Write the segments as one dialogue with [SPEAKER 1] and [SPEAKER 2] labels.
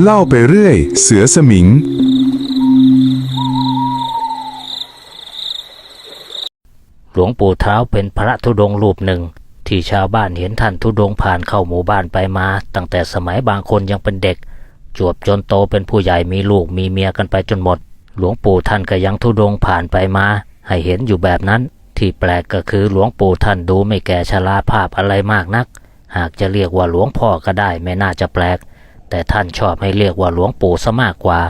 [SPEAKER 1] เล่าไปเรื่อย เสือสมิง
[SPEAKER 2] หลวงปู่เท้าเป็นพระธุดงค์รูปหนึ่ง ที่ชาวบ้านเห็นท่านธุดงค์ผ่านเข้าหมู่บ้านไปมา ตั้งแต่สมัยบางคนยังเป็นเด็ก จวบจนโตเป็นผู้ใหญ่มีลูกมีเมียกันไปจนหมด หลวงปู่ท่านก็ยังธุดงค์ผ่านไปมา ให้เห็นอยู่แบบนั้น ที่แปลกก็คือหลวงปู่ท่านดูไม่แก่ชราภาพอะไรมากนัก หากจะเรียกว่าหลวงพ่อก็ได้ไม่น่าจะแปลก แต่ท่านชอบให้เรียกว่าหลวงปู่ซะมากกว่า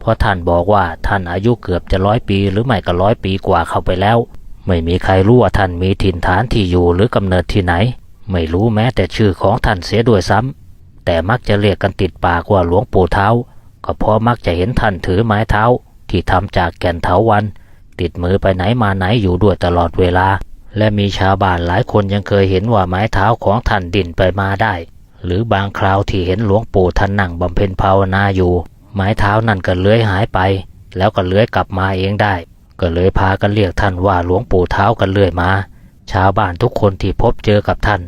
[SPEAKER 2] เพราะท่านบอกว่าท่านอายุเกือบจะร้อยปีหรือไม่ก็ร้อยปีกว่าเข้าไปแล้ว ไม่มีใครรู้ว่าท่านมีถิ่นฐานที่อยู่หรือกำเนิดที่ไหน ไม่รู้แม้แต่ชื่อของท่านเสียด้วยซ้ำแต่มักจะเรียกกันติดปากว่าหลวงปู่เท้า ก็เพราะมักจะเห็นท่านถือไม้เท้า ที่ทำจากแก่นเถาวัน ติดมือไปไหนมาไหนอยู่ด้วยตลอดเวลา และมีชาวบ้านหลายคนยังเคยเห็นว่าไม้เท้าของท่านดิ่นไปมาได้ หรือบางคราวที่เห็นหลวงปู่ท่านนั่งบำเพ็ญภาวนาอยู่ ไม้เท้านั่นก็เลื้อยหายไป แล้วก็เลื้อยกลับมาเองได้ ก็เลยพากันเรียกท่านว่าหลวงปู่เท้ากันเรื่อยมา ชาวบ้านทุกคนที่พบเจอกับท่าน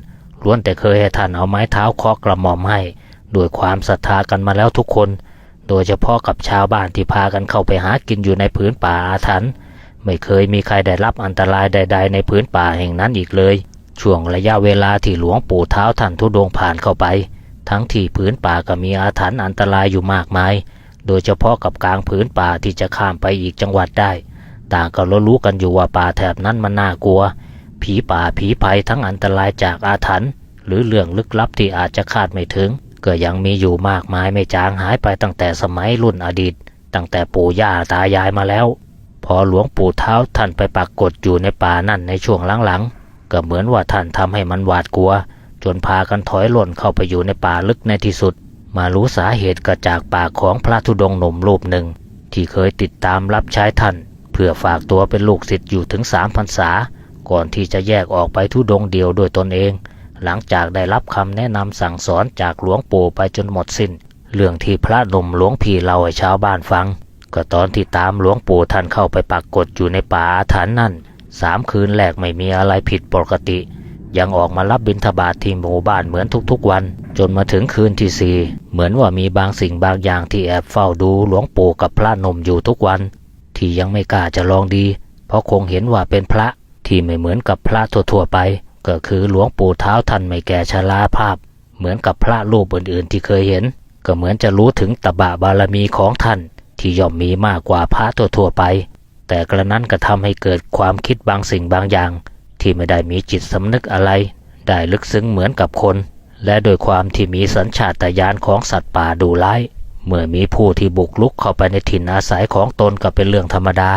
[SPEAKER 2] ล้วนแต่เคยให้ท่านเอาไม้เท้าเคาะกระหม่อมให้ด้วยความศรัทธากันมาแล้วทุกคน โดยเฉพาะกับชาวบ้านที่พากันเข้าไปหากินอยู่ในพื้นป่าอาถรรพ์ไม่เคยมีใครได้รับอันตรายใด ๆ ในพื้นป่าแห่งนั้นอีกเลย ช่วงระยะเวลาที่หลวงปู่เท้าท่านทุดงผ่านเข้าไป ทั้งที่พื้นป่าก็มีอาถรรพ์อันตรายอยู่มากมาย โดยเฉพาะกับกลางพื้นป่าที่จะข้ามไปอีกจังหวัดได้ ต่างก็รู้กันอยู่ว่าป่าแถบนั้นมันน่ากลัว ผีป่าผีภัยทั้งอันตรายจากอาถรรพ์หรือเรื่องลึกลับที่อาจจะคาดไม่ถึง ก็ยังมีอยู่มากมายไม่จางหายไปตั้งแต่สมัยรุ่นอดีต ตั้งแต่ปู่ย่าตายายมาแล้ว พอหลวงปู่เท้าท่านไปปรากฏอยู่ในป่านั่นในช่วงหลังๆ ก็เหมือนว่าท่านทำให้มันหวาดกลัว จนพากันถอยหล่นเข้าไปอยู่ในป่าลึกในที่สุด มารู้สาเหตุก็จากปากของพระธุดงค์หนุ่มรูปหนึ่ง ที่เคยติดตามรับใช้ท่าน เพื่อฝากตัวเป็นลูกศิษย์อยู่ถึงสามพรรษา ก่อนที่จะแยกออกไปทุดงค์เดียวด้วยตนเอง หลังจากได้รับคำแนะนำสั่งสอนจากหลวงปู่ไปจนหมดสิน้น เรื่องที่พระหนุ่มหลวงพี่เล่าให้ชาวบ้านฟัง ก็ตอนที่ตามหลวงปู่ท่านเข้าไปปรากฏอยู่ในป่าอาถรรพ์นั่น สามคืนแรกไม่มีอะไรผิดปกติ ยังออกมารับบิณฑบาตที่หมู่บ้านเหมือนทุกๆวัน จนมาถึงคืนที่สี่เหมือนว่ามีบางสิ่งบางอย่างที่แอบเฝ้าดูหลวงปู่กับพระนมอยู่ทุกวัน ที่ยังไม่กล้าจะลองดี เพราะคงเห็นว่าเป็นพระที่ไม่เหมือนกับพระทั่วๆไป ก็คือหลวงปู่เท้าท่านไม่แก่ชราภาพ เหมือนกับพระรูปอื่น ๆ ที่เคยเห็น ก็เหมือนจะรู้ถึงตบะบารมีของท่าน ที่ย่อมมีมากกว่าพระทั่วๆไป แต่กระนั้นก็ทำให้เกิดความคิดบางสิ่งบางอย่าง ที่ไม่ได้มีจิตสำนึกอะไร ได้ลึกซึ้งเหมือนกับคน และโดยความที่มีสัญชาตญาณของสัตว์ป่าดูร้าย เมื่อมีผู้ที่บุกลุกเข้าไปในถิ่นอาศัยของตนก็เป็นเรื่องธรรมดา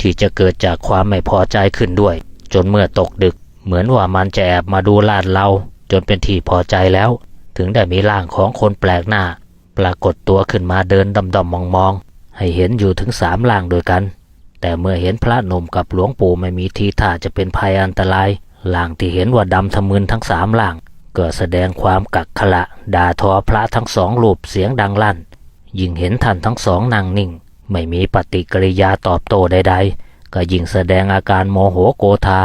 [SPEAKER 2] ที่จะเกิดจากความไม่พอใจขึ้นด้วย จนเมื่อตกดึก เหมือนว่ามันจะแอบมาดูลาดเรา จนเป็นที่พอใจแล้ว ถึงได้มีร่างของคนแปลกหน้า ปรากฏตัวขึ้นมาเดินดำดำมองมองๆให้เห็นอยู่ถึงสามร่างด้วยกัน แต่เมื่อเห็นพระหนุ่มกับหลวงปู่ไม่มีทีท่าจะเป็นภัยอันตรายร่างที่เห็นว่าดำทะมึนทั้งสามร่างก็แสดงความกักขละด่าทอพระทั้งสองรูปเสียงดังลั่น ยิ่งเห็นท่านทั้งสองนั่งนิ่ง ไม่มีปฏิกิริยาตอบโต้ใดๆ ก็ยิ่งแสดงอาการโมโหโกธา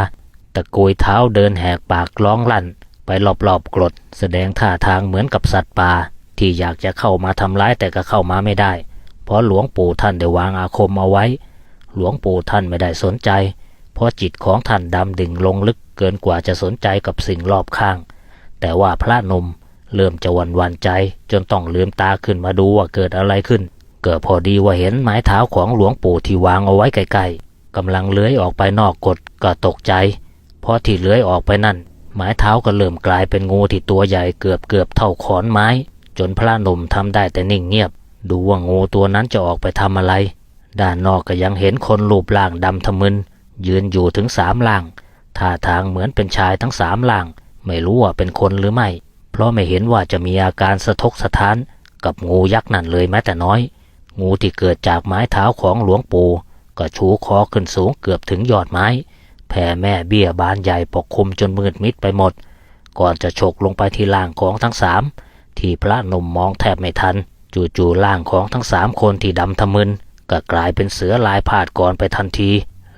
[SPEAKER 2] ตะกุยเท้าเดินแหกปากร้องลั่น ไปรอบๆกรด แสดงท่าทางเหมือนกับสัตว์ป่าที่อยากจะเข้ามาทำร้ายแต่ก็เข้ามาไม่ได้ เพราะหลวงปู่ท่านได้วางอาคมเอาไว้ หลวงปู่ท่านไม่ได้สนใจ เพราะจิตของท่านดำดิ่งลงลึกเกินกว่าจะสนใจกับสิ่งรอบข้าง แต่ว่าพระนมเริ่มจะวันวันใจ จนต้องลืมตาขึ้นมาดูว่าเกิดอะไรขึ้น เกิดพอดีว่าเห็นไม้เท้าของหลวงปู่ที่วางเอาไว้ใกล้ๆกำลังเลื้อยออกไปนอกกฎก็ตกใจ เพราะที่เลื้อยออกไปนั่นไม้เท้าก็เริ่มกลายเป็นงูที่ตัวใหญ่เกือบเกือบเท่าขอนไม้ จนพระนมทำได้แต่นิ่งเงียบ ดูว่างูตัวนั้นจะออกไปทำอะไร ด้านนอกก็ยังเห็นคนรูปร่างดำทะมึน ยืนอยู่ถึงสามล่าง ท่าทางเหมือนเป็นชายทั้งสามล่าง ไม่รู้ว่าเป็นคนหรือไม่ เพราะไม่เห็นว่าจะมีอาการสะทกสะท้าน กับงูยักษ์นั่นเลยแม้แต่น้อย งูที่เกิดจากไม้เท้าของหลวงปู่ก็ชูคอขึ้นสูงเกือบถึงยอดไม้ แผ่แม่เบี้ยบานใหญ่ปกคลุมจนมืดมิดไปหมด ก่อนจะฉกลงไปที่ล่างของทั้งสามที่พระนมมองแทบไม่ทัน จู่ๆล่างของทั้งสามคนที่ดำทะมึน ก็กลายเป็นเสือลายพาดก่อนไปทันที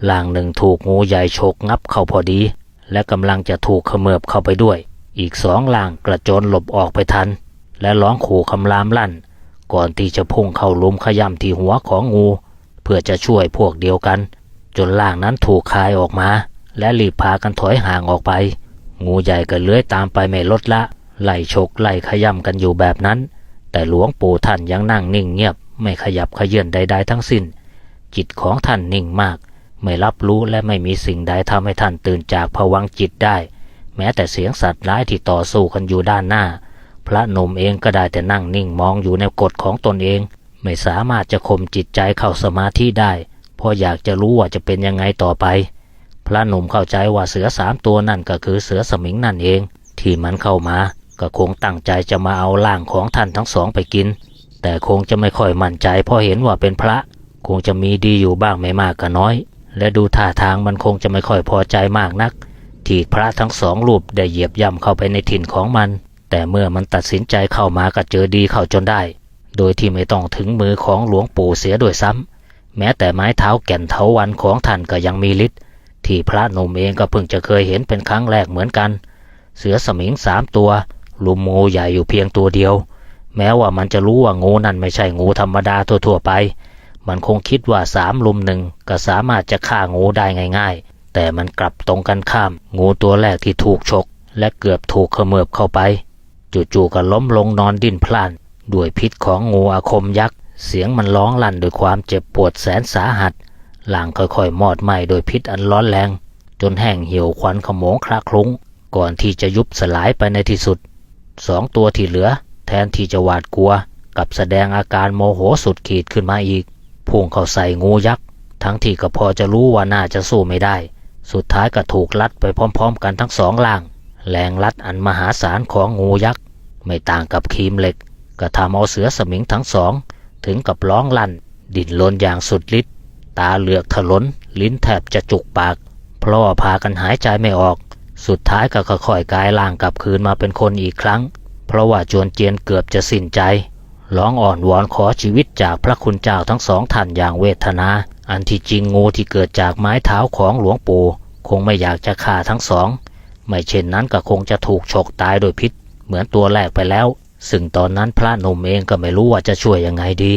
[SPEAKER 2] ล่างหนึ่งถูกงูใหญ่ฉกงับเข้าพอดี และกำลังจะถูกเขมือบเข้าไปด้วย อีกสองล่างกระโจนหลบออกไปทัน และร้องขู่คำรามลั่น ก่อนที่จะพุ่งเข้าลุมขย่ำที่หัวของงู เพื่อจะช่วยพวกเดียวกัน จนล่างนั้นถูกคายออกมา และรีบพากันถอยห่างออกไป งูใหญ่ก็เลื้อยตามไปไม่ลดละไล่ฉกไล่ขย่ำกันอยู่แบบนั้น แต่หลวงปู่ท่านยังนั่งนิ่งเงียบ ไม่ขยับขยื่นใด ๆ ทั้งสิ้น จิตของท่านนิ่งมาก ไม่รับรู้และไม่มีสิ่งใดทำให้ท่านตื่นจากภวังจิตได้ แม้แต่เสียงสัตว์ร้ายที่ต่อสู้กันอยู่ด้านหน้า พระนมเองก็ได้แต่นั่งนิ่งมองอยู่ในกฎของตนเอง ไม่สามารถจะข่มจิตใจเข้าสมาธิได้ เพราะอยากจะรู้ว่าจะเป็นยังไงต่อไป พระหนุ่มเข้าใจว่าเสือสามตัวนั่นก็คือเสือสมิงนั่นเอง ที่มันเข้ามาก็คงตั้งใจจะมาเอาร่างของท่านทั้งสองไปกิน แต่คงจะไม่ค่อยมั่นใจเพราะเห็นว่าเป็นพระ คงจะมีดีอยู่บ้างไม่มากก็น้อย และดูท่าทางมันคงจะไม่ค่อยพอใจมากนัก ที่พระทั้งสองรูปได้เหยียบย่ำเข้าไปในถิ่นของมัน แต่เมื่อมันตัดสินใจเข้ามาก็เจอดีเข้าจนได้ โดยที่ไม่ต้องถึงมือของหลวงปู่เสียด้วยซ้ำแม้แต่ไม้เท้าแก่นเถาวันของท่านก็ยังมีฤทธิ์ที่พระนุ่มเองก็เพิ่งจะเคยเห็นเป็นครั้งแรกเหมือนกัน เสือสมิงสามตัว ลุมงูใหญ่อยู่เพียงตัวเดียว แม้ว่ามันจะรู้ว่างูนั่นไม่ใช่งูธรรมดาทั่วๆไป มันคงคิดว่าสามลุมหนึ่งก็สามารถจะฆ่างูได้ง่าย ๆ แต่มันกลับตรงกันข้าม งูตัวแรกที่ถูกฉกและเกือบถูกเขมือบเข้าไป จู่ๆก็ล้มลงนอนดิ้นพล่านด้วยพิษของงูอาคมยักษ์ เสียงมันร้องลั่นด้วยความเจ็บปวดแสนสาหัสหลังค่อยๆมอดไหม้โดยพิษอันร้อนแรง จนแห้งเหี่ยวควันขโมงคละคลุ้ง ก่อนที่จะยุบสลายไปในที่สุด สองตัวที่เหลือ แทนที่จะหวาดกลัวกับแสดงอาการโมโหสุดขีดขึ้นมาอีก พุ่งเข้าใส่งูยักษ์ ทั้งที่ก็พอจะรู้ว่าน่าจะสู้ไม่ได้ สุดท้ายก็ถูกลัดไปพร้อม ๆ กันทั้งสองล่าง แรงลัดอันมหาศาลของงูยักษ์ ไม่ต่างกับครีมเหล็ก ก็ทำเอาเสือสมิงทั้งสอง ถึงกับร้องลั่น ดิ้นรนอย่างสุดฤทธิ์ตาเหลือกถลน ลิ้นแทบจะจุกปาก เพราะว่าพากันหายใจไม่ออก สุดท้ายก็ค่อยๆกายร่างกลับคืนมาเป็นคนอีกครั้ง เพราะว่าจวนเจียนเกือบจะสิ้นใจ ร้องอ่อนวอนขอชีวิตจากพระคุณเจ้าทั้งสองท่านอย่างเวทนา อันที่จริงงูที่เกิดจากไม้เท้าของหลวงปู่คงไม่อยากจะฆ่าทั้งสอง ไม่เช่นนั้นก็คงจะถูกฉกตายโดยพิษ เหมือนตัวแรกไปแล้ว ซึ่งตอนนั้นพระนมเองก็ไม่รู้ว่าจะช่วยยังไงดี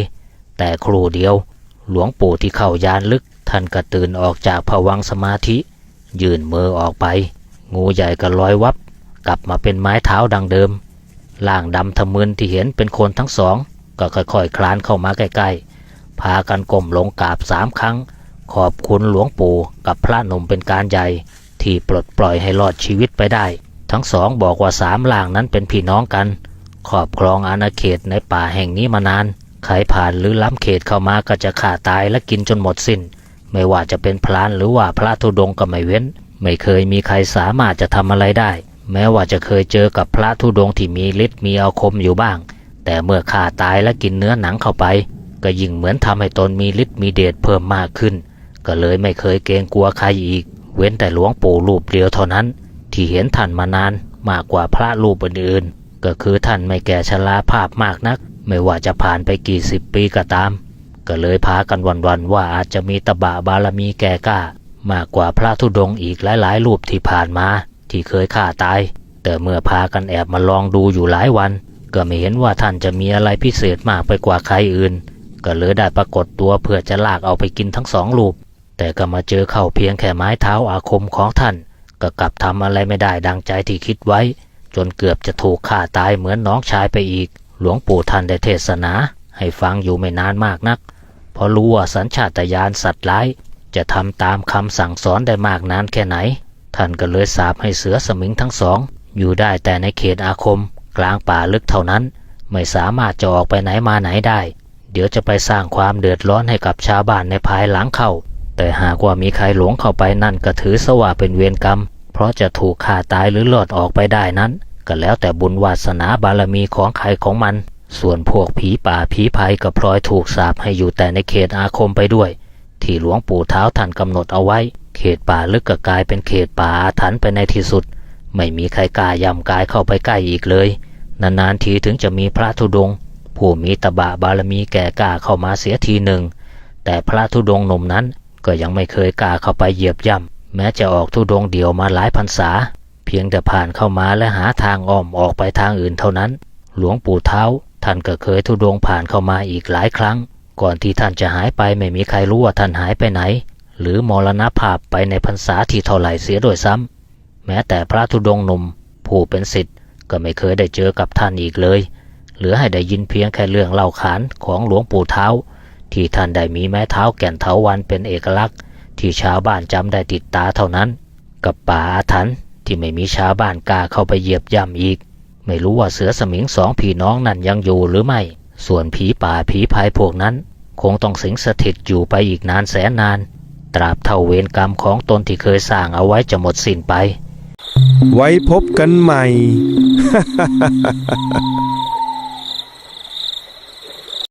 [SPEAKER 2] แต่ครูเดียว หลวงปู่ที่เข้ายานลึก ท่านก็ตื่นออกจากภวังสมาธิ ยื่นมือออกไป งูใหญ่ก็ลอยวับ กลับมาเป็นไม้เท้าดังเดิม ล่างดำทะมึนที่เห็นเป็นคนทั้งสอง ก็ค่อยๆคลานเข้ามาใกล้ๆ พากันก้มลงกราบสามครั้ง ขอบคุณหลวงปู่กับพระหนุ่มเป็นการใหญ่ ที่ปลดปล่อยให้รอดชีวิตไปได้ ทั้งสองบอกว่าสามล่างนั้นเป็นพี่น้องกัน ครอบครองอาณาเขตในป่าแห่งนี้มานานใครผ่านหรือล้ำเขตเข้ามาก็จะฆ่าตายและกินจนหมดสิน้น ไม่ว่าจะเป็นพลานหรือว่าพระธุดงค์ก็ไม่เว้น ไม่เคยมีใครสามารถจะทำอะไรได้ แม้ว่าจะเคยเจอกับพระธุดงที่มีฤทธิ์มีอาคมอยู่บ้าง แต่เมื่อฆ่าตายและกินเนื้อหนังเข้าไป ก็ยิ่งเหมือนทำให้ตนมีฤทธิ์มีเดชเพิ่มมากขึ้น ก็เลยไม่เคยเกรงกลัวใครอีก เว้นแต่หลวงปู่รูปเดียวเท่านั้น ที่เห็นท่านมานานมากกว่าพระรูปอื่นๆ ก็คือท่านไม่แก่ชราภาพมากนัก ไม่ว่าจะผ่านไปกี่สิบปีก็ตาม ก็เลยพากันวันๆว่าอาจจะมีตบะบารมีแก่กล้ามากกว่าพระธุดงอีกหลายๆรูปที่ผ่านมา ที่เคยฆ่าตาย แต่เมื่อพากันแอบมาลองดูอยู่หลายวัน ก็ไม่เห็นว่าท่านจะมีอะไรพิเศษมากไปกว่าใครอื่น ก็เลยได้ปรากฏตัวเพื่อจะลากเอาไปกินทั้งสองรูปแต่ก็มาเจอเข้าเพียงแค่ไม้เท้าอาคมของท่าน ก็กลับทำอะไรไม่ได้ดังใจที่คิดไว้ จนเกือบจะถูกฆ่าตายเหมือนน้องชายไปอีก หลวงปู่ท่านได้เทศนาให้ฟังอยู่ไม่นานมากนัก เพราะรู้ว่าสัญชาตญาณสัตว์ร้ายจะทำตามคำสั่งสอนได้มากนานแค่ไหน ท่านก็เลยสาบให้เสือสมิงทั้งสอง อยู่ได้แต่ในเขตอาคม กลางป่าลึกเท่านั้น ไม่สามารถจะออกไปไหนมาไหนได้ เดี๋ยวจะไปสร้างความเดือดร้อนให้กับชาวบ้านในภายหลังเข้า แต่หากว่ามีใครหลงเข้าไปนั่นก็ถือสว่าเป็นเวรกรรม เพราะจะถูกฆ่าตายหรือหลอดออกไปได้นั้น ก็แล้วแต่บุญวาสนาบารมีของใครของมัน ส่วนพวกผีป่าผีภัยก็พลอยถูกสาปให้อยู่แต่ในเขตอาคมไปด้วย ที่หลวงปู่เท้าท่านกำหนดเอาไว้ เขตป่าลึกก็กลายเป็นเขตป่าอาถรรพ์ไปในที่สุด ไม่มีใครกล้ายำกายเข้าไปใกล้อีกเลย นานๆทีถึงจะมีพระธุดงค์ผู้มีตบะบารมีแก่กล้าเข้ามาเสียทีหนึ่ง แต่พระธุดงค์หนุ่มนั้นก็ยังไม่เคยกล้าเข้าไปเหยียบย่ำแม้จะออกธุดงค์เดี่ยวมาหลายพรรษา เพียงแต่ผ่านเข้ามาและหาทางอ้อมออกไปทางอื่นเท่านั้น หลวงปู่เท้าท่านก็เคยทุดงผ่านเข้ามาอีกหลายครั้ง ก่อนที่ท่านจะหายไปไม่มีใครรู้ว่าท่านหายไปไหน หรือมรณภาพไปในพรรษาที่เท่าไหร่เสียโดยซ้ำแม้แต่พระธุดงค์หนุ่มผู้เป็นศิษย์ก็ไม่เคยได้เจอกับท่านอีกเลยเหลือให้ได้ยินเพียงแค่เรื่องเล่าขานของหลวงปู่เท้า ที่ท่านได้มีไม้เท้าแก่นเถาวันเป็นเอกลักษณ์ ที่ชาวบ้านจำได้ติดตาเท่านั้น กับป่าอาถรรพ์ที่ไม่มีชาวบ้านกล้าเข้าไปเหยียบย่ำอีก ไม่รู้ว่าเสือสมิงสองพี่น้องนั่นยังอยู่หรือไม่ ส่วนผีป่าผีพายพวกนั้น คงต้องสิงสถิตอยู่ไปอีกนานแสนนาน ตราบเท่าเวรกรรมของตนที่เคยสร้างเอาไว้จะหมดสิ้นไป
[SPEAKER 1] ไว้พบกันใหม่